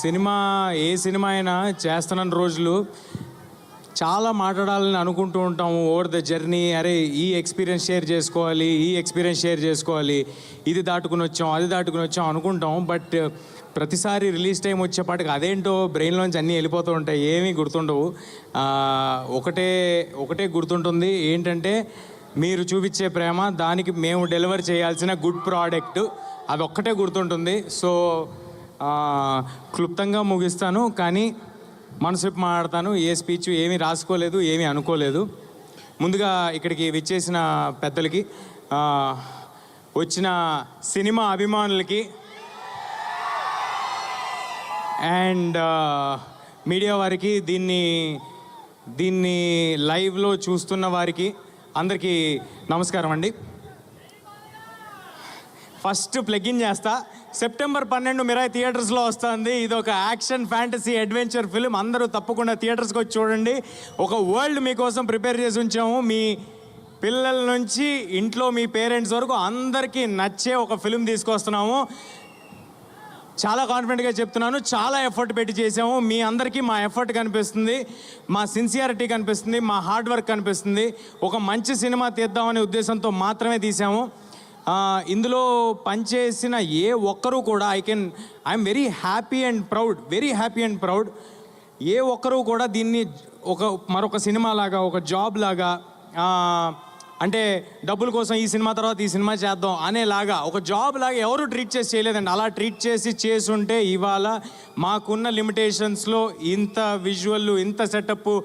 Cinema ఏ cinema అయినా చేస్తున్న రోజులు చాలా మాట్లాడాలని అనుకుంటూ ఉంటాము. ఓవర్ ద జర్నీ అరే ఈ ఎక్స్పీరియన్స్ షేర్ చేసుకోవాలి ఈ ఎక్స్పీరియన్స్ షేర్ చేసుకోవాలి ఇది దాటుకుని వచ్చాం అది దాటుకుని వచ్చాం అనుకుంటాం. బట్ ప్రతిసారి రిలీజ్ టైం వచ్చేపాటికి అదేంటో బ్రెయిన్లోంచి అన్నీ వెళ్ళిపోతూ ఉంటాయి. ఏమీ గుర్తుండవు. ఒకటే ఒకటే గుర్తుంటుంది. ఏంటంటే మీరు చూపించే ప్రేమ దానికి మేము డెలివర్ చేయాల్సిన గుడ్ ప్రోడక్ట్ అది ఒక్కటే గుర్తుంటుంది. సో క్లుప్తంగా ముగిస్తాను కానీ మనసు మాట్లాడతాను. ఏ స్పీచ్ ఏమీ రాసుకోలేదు ఏమీ అనుకోలేదు. ముందుగా ఇక్కడికి విచ్చేసిన పెద్దలకి వచ్చిన సినిమా అభిమానులకి అండ్ మీడియా వారికి దీన్ని దీన్ని లైవ్లో చూస్తున్న వారికి అందరికీ నమస్కారం అండి. ఫస్ట్ ప్లగిన్ చేస్తా. సెప్టెంబర్ పన్నెండు మిరాయి థియేటర్స్లో వస్తుంది. ఇది ఒక యాక్షన్ ఫ్యాంటసీ అడ్వెంచర్ ఫిల్మ్ అందరూ తప్పకుండా థియేటర్స్కి వచ్చి చూడండి. ఒక వరల్డ్ మీకోసం ప్రిపేర్ చేసి ఉంచాము. మీ పిల్లల నుంచి ఇంట్లో మీ పేరెంట్స్ వరకు అందరికీ నచ్చే ఒక ఫిల్మ్ తీసుకొస్తున్నాము. చాలా కాన్ఫిడెంట్గా చెప్తున్నాను. చాలా ఎఫర్ట్ పెట్టి చేసాము మీ అందరికీ మా ఎఫర్ట్ కనిపిస్తుంది. మా సిన్సియారిటీ కనిపిస్తుంది. మా హార్డ్ వర్క్ కనిపిస్తుంది. ఒక మంచి సినిమా తీద్దామనే ఉద్దేశంతో మాత్రమే తీసాము ఇందులో పనిచేసిన ఏ ఒక్కరూ కూడా I can I'm very happy and proud very happy and proud ఏ ఒక్కరూ కూడా దీన్ని ఒక మరొక సినిమా లాగా ఒక జాబ్ లాగా అంటే డబ్బుల కోసం ఈ సినిమా తర్వాత ఈ సినిమా చేద్దాం అనేలాగా ఒక జాబ్ లాగా ఎవరు ట్రీట్ చేసి చేయలేదండి. అలా ట్రీట్ చేసి చేసుంటే ఇవాళ మాకున్న లిమిటేషన్స్లో ఇంత విజువల్ ఇంత సెటప్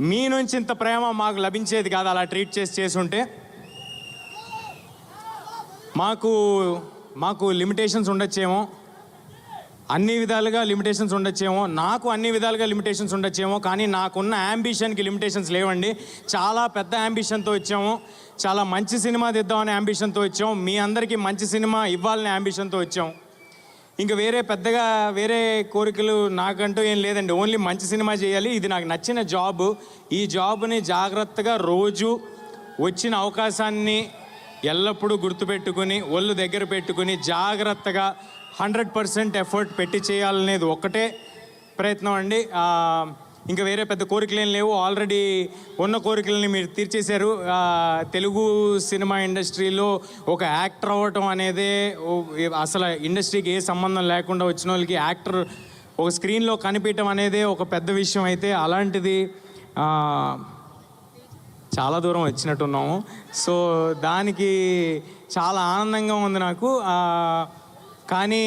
మీ నుంచి ఇంత ప్రేమ మాకు లభించేది కాదు అలా ట్రీట్ చేసి చేసుంటే. మాకు మాకు లిమిటేషన్స్ ఉండొచ్చేమో. అన్ని విధాలుగా లిమిటేషన్స్ ఉండొచ్చేమో. నాకు అన్ని విధాలుగా లిమిటేషన్స్ ఉండొచ్చేమో. కానీ నాకున్న యాంబిషన్కి లిమిటేషన్స్ లేవండి. చాలా పెద్ద యాంబిషన్తో వచ్చాము. చాలా మంచి సినిమా తెద్దామనే యాంబిషన్తో వచ్చాం మీ అందరికీ మంచి సినిమా ఇవ్వాలనే యాంబిషన్తో వచ్చాం ఇంకా వేరే పెద్దగా వేరే కోరికలు నాకంటూ ఏం లేదండి. ఓన్లీ మంచి సినిమా చేయాలి. ఇది నాకు నచ్చిన జాబ్ ఈ జాబ్ని జాగ్రత్తగా రోజు వచ్చిన అవకాశాన్ని ఎల్లప్పుడూ గుర్తుపెట్టుకుని ఒళ్ళు దగ్గర పెట్టుకుని జాగ్రత్తగా హండ్రెడ్ పర్సెంట్ ఎఫర్ట్ పెట్టి చేయాలనేది ఒక్కటే ప్రయత్నం అండి. ఇంకా వేరే పెద్ద కోరికలు ఏం లేవు. ఆల్రెడీ ఉన్న కోరికలని మీరు తీర్చేశారు. తెలుగు సినిమా ఇండస్ట్రీలో ఒక యాక్టర్ అవ్వటం అనేదే అసలు ఇండస్ట్రీకి ఏ సంబంధం లేకుండా వచ్చిన వాళ్ళకి యాక్టర్ ఒక స్క్రీన్లో కనిపించడం అనేదే ఒక పెద్ద విషయం అయితే అలాంటిది. చాలా దూరం వచ్చినట్టున్నాము. సో దానికి చాలా ఆనందంగా ఉంది నాకు. కానీ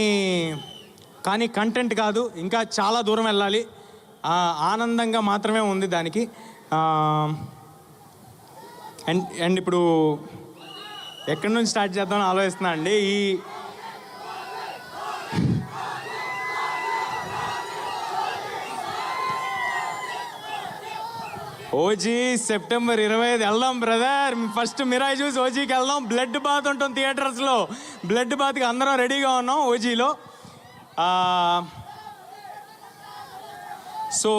కానీ కంటెంట్ కాదు ఇంకా చాలా దూరం వెళ్ళాలి. ఆనందంగా మాత్రమే ఉంది దానికి. అండ్ అండ్ ఇప్పుడు ఎక్కడి నుంచి స్టార్ట్ చేద్దామని ఆలోచిస్తున్నా అండి? ఈ ఓజీ సెప్టెంబర్ ఇరవై ఐదు వెళ్దాం బ్రదర్. ఫస్ట్ మిరాయి చూసి ఓజీకి వెళ్దాం. బ్లడ్ బాత్ ఉంటుంది థియేటర్స్లో. బ్లడ్ బాత్కి అందరం రెడీగా ఉన్నాం ఓజీలో. సో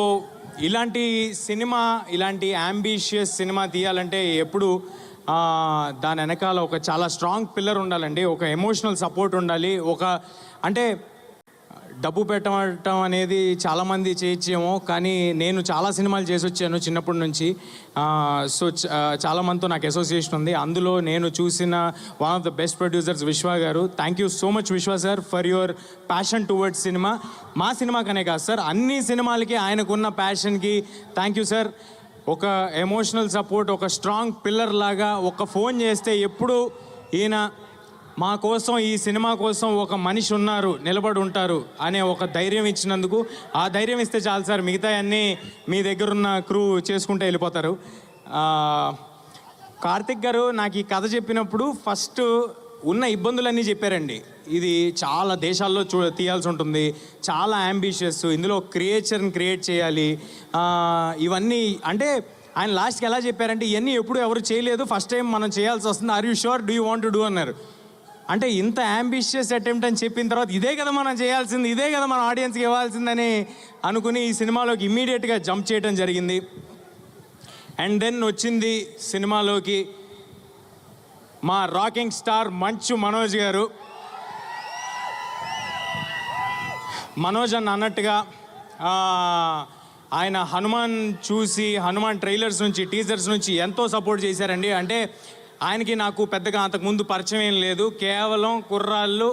ఇలాంటి సినిమా ఇలాంటి అంబిషియస్ సినిమా తీయాలంటే ఎప్పుడు దాని వెనకాల ఒక చాలా స్ట్రాంగ్ పిల్లర్ ఉండాలండి. ఒక ఎమోషనల్ సపోర్ట్ ఉండాలి. ఒక అంటే డబ్బు పెట్టడం అనేది చాలామంది చేయొచ్చేమో కానీ నేను చాలా సినిమాలు చేసి వచ్చాను చిన్నప్పటి నుంచి. సో చాలామందితో చాలా మందితో నాకు అసోసియేషన్ ఉంది. అందులో నేను చూసిన one of the best producers Vishwa గారు. Thank you so much Vishwa sir for your passion towards cinema మా సినిమాకనే కాదు సార్ అన్ని సినిమాలకి ఆయనకున్న ప్యాషన్కి థ్యాంక్ యూ సార్ ఒక ఎమోషనల్ సపోర్ట్ ఒక స్ట్రాంగ్ పిల్లర్ లాగా ఒక ఫోన్ చేస్తే ఎప్పుడు ఈయన మా కోసం ఈ సినిమా కోసం ఒక మనిషి ఉన్నారు నిలబడి ఉంటారు అనే ఒక ధైర్యం ఇచ్చినందుకు ఆ ధైర్యం ఇస్తే చాలు సార్. మిగతా అన్నీ మీ దగ్గరున్న క్రూ చేసుకుంటూ వెళ్ళిపోతారు. కార్తిక్ గారు నాకు ఈ కథ చెప్పినప్పుడు ఫస్ట్ ఉన్న ఇబ్బందులన్నీ చెప్పారండి. ఇది చాలా దేశాల్లో చూ తీయాల్సి ఉంటుంది. చాలా అంబిషియస్ ఇందులో క్రియేచర్ని క్రియేట్ చేయాలి. ఇవన్నీ అంటే ఆయన లాస్ట్కి ఎలా చెప్పారంటే ఇవన్నీ ఎప్పుడు ఎవరు చేయలేదు. ఫస్ట్ టైం మనం చేయాల్సి వస్తుంది. Are you sure do you want to do అన్నారు. అంటే ఇంత అంబిషియస్ అటెంప్ట్ అని చెప్పిన తర్వాత ఇదే కదా మనం చేయాల్సింది ఇదే కదా మన ఆడియన్స్కి ఇవ్వాల్సిందని అనుకుని ఈ సినిమాలోకి ఇమ్మీడియట్గా జంప్ చేయడం జరిగింది. అండ్ దెన్ వచ్చింది సినిమాలోకి మా రాకింగ్ స్టార్ మంచు మనోజ్ గారు. మనోజ్ అన్న అన్నట్టుగా ఆయన హనుమాన్ చూసి హనుమాన్ ట్రైలర్స్ నుంచి టీజర్స్ నుంచి ఎంతో సపోర్ట్ చేశారండి. అంటే ఆయనకి నాకు పెద్దగా అంతకుముందు పరిచయం ఏం లేదు. కేవలం కుర్రాళ్ళు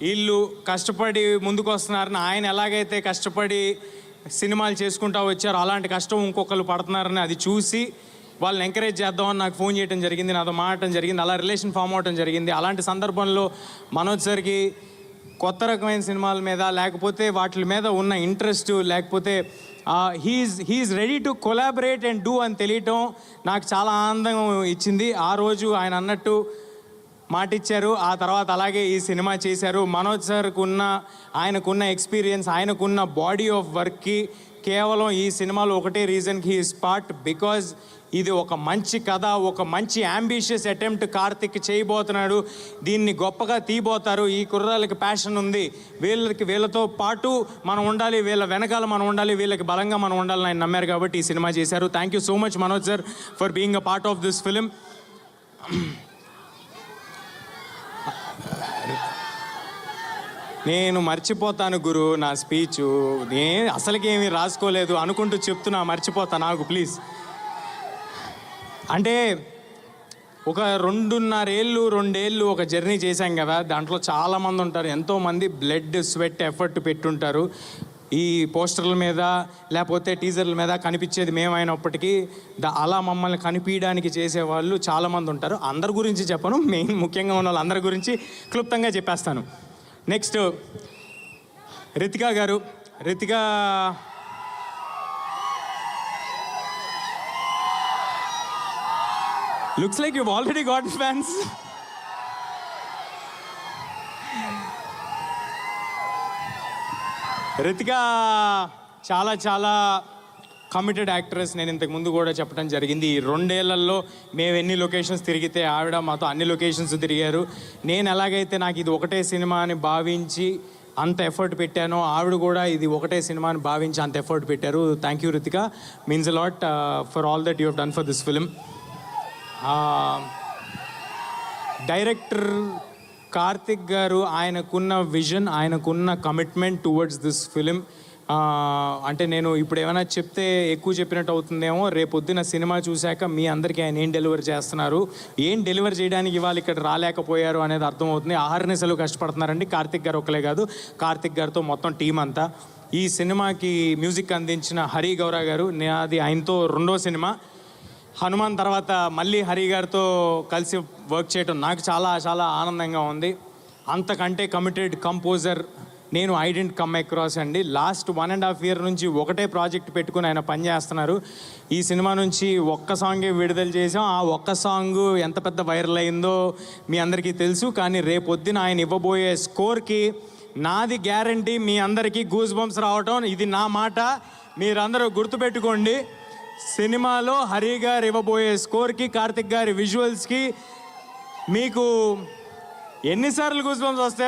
వీళ్ళు కష్టపడి ముందుకు వస్తున్నారని ఆయన ఎలాగైతే కష్టపడి సినిమాలు చేసుకుంటా వచ్చారో అలాంటి కష్టం ఇంకొకరు పడుతున్నారని అది చూసి వాళ్ళని ఎంకరేజ్ చేద్దామని నాకు ఫోన్ చేయడం జరిగింది నాతో మాట్లాడటం జరిగింది అలా రిలేషన్ ఫామ్ అవడం జరిగింది. అలాంటి సందర్భంలో మనోజ్ సార్కి కొత్త రకమైన సినిమాల మీద లేకపోతే వాటి మీద ఉన్న ఇంట్రెస్ట్ లేకపోతే he's he's ready to collaborate and do అని తెలియటం నాకు చాలా ఆనందం ఇచ్చింది. ఆ రోజు ఆయన అన్నట్టు మాటిచ్చారు. ఆ తర్వాత అలాగే ఈ సినిమా చేశారు. మనోజ్ సార్కు ఉన్న ఆయనకున్న ఎక్స్పీరియన్స్ ఆయనకున్న బాడీ ఆఫ్ వర్క్కి కేవలం ఈ సినిమాలో ఒకటే రీజన్కి హీ స్పాట్ బికాజ్ ఇది ఒక మంచి కథ ఒక మంచి అంబిషియస్ అటెంప్ట్ కార్తిక్ చేయబోతున్నాడు. దీన్ని గొప్పగా తీయబోతారు. ఈ కుర్రాళ్ళకి ప్యాషన్ ఉంది. వీళ్ళకి వీళ్ళతో పాటు మనం ఉండాలి వీళ్ళ వెనకాల మనం ఉండాలి వీళ్ళకి బలంగా మనం ఉండాలని ఆయన నమ్మారు కాబట్టి ఈ సినిమా చేశారు. Thank you so much Manoj sir for being a part of this film నేను మర్చిపోతాను గురు నా స్పీచ్. నే అసలుకేమీ రాసుకోలేదు అనుకుంటూ చెప్తున్నా మర్చిపోతా నాకు ప్లీజ్. అంటే ఒక రెండున్నరేళ్ళు రెండేళ్ళు ఒక జర్నీ చేశాం కదా దాంట్లో చాలామంది ఉంటారు ఎంతోమంది బ్లడ్ స్వెట్ ఎఫర్ట్ పెట్టుంటారు. ఈ పోస్టర్ల మీద లేకపోతే టీజర్ల మీద కనిపించేది మేమైనప్పటికీ ద అలా మమ్మల్ని కనిపించడానికి చేసేవాళ్ళు చాలామంది ఉంటారు. అందరి గురించి చెప్పను మెయిన్ ముఖ్యంగా ఉన్న వాళ్ళందరి గురించి క్లుప్తంగా చెప్పేస్తాను. నెక్స్ట్ రితికా గారు. Ritika looks like you already got fans Ritika చాలా చాలా కమిటెడ్ యాక్ట్రెస్ నేను ఇంతకు ముందు కూడా చెప్పడం జరిగింది. ఈ రెండేళ్ళలో మేము ఎన్ని లొకేషన్స్ తిరిగితే ఆవిడ మాతో అన్ని లొకేషన్స్ తిరిగారు. నేను ఎలాగైతే నాకు ఇది ఒకటే సినిమా అని భావించి అంత ఎఫర్ట్ పెట్టానో ఆవిడ కూడా ఇది ఒకటే సినిమా అని భావించి అంత ఎఫర్ట్ పెట్టారు. Thank you Ritika means a lot for all that you have done for this film director Karthik గారు ఆయనకున్న విజన్ ఆయనకున్న కమిట్మెంట్ టువర్డ్స్ దిస్ ఫిలిం అంటే నేను ఇప్పుడు ఏమైనా చెప్తే ఎక్కువ చెప్పినట్టు అవుతుందేమో రేపొద్దున సినిమా చూశాక మీ అందరికీ ఆయన ఏం డెలివర్ చేస్తున్నారు ఏం డెలివర్ చేయడానికి ఇవాళ ఇక్కడ రాలేకపోయారు అనేది అర్థమవుతుంది. ఆహర్నిశలు కష్టపడుతున్నారండి. కార్తిక్ గారు ఒకలే కాదు. కార్తిక్ గారితో మొత్తం టీం అంతా. ఈ సినిమాకి మ్యూజిక్ అందించిన హరి గౌరా గారు నాది ఆయనతో రెండో సినిమా. హనుమాన్ తర్వాత మళ్ళీ హరి గారితో కలిసి వర్క్ చేయటం నాకు చాలా చాలా ఆనందంగా ఉంది. అంతకంటే కమిటెడ్ కంపోజర్ నేను ఐ డెంట్ కమ్ అక్రాస్ అండి. Last one and half year నుంచి ఒకటే ప్రాజెక్ట్ పెట్టుకుని ఆయన పనిచేస్తున్నారు ఈ సినిమా నుంచి ఒక్క సాంగే విడుదల చేసాం ఆ ఒక్క సాంగ్ ఎంత పెద్ద వైరల్ అయిందో మీ అందరికీ తెలుసు. కానీ రేపొద్దున ఆయన ఇవ్వబోయే స్కోర్కి నాది గ్యారంటీ మీ అందరికీ గూస్ బంప్స్ రావటం. ఇది నా మాట. మీరందరూ గుర్తుపెట్టుకోండి. సినిమాలో హరి గారు ఇవ్వబోయే స్కోర్కి కార్తిక్ గారి విజువల్స్కి మీకు ఎన్నిసార్లు గూస్ బంప్స్ వస్తాయి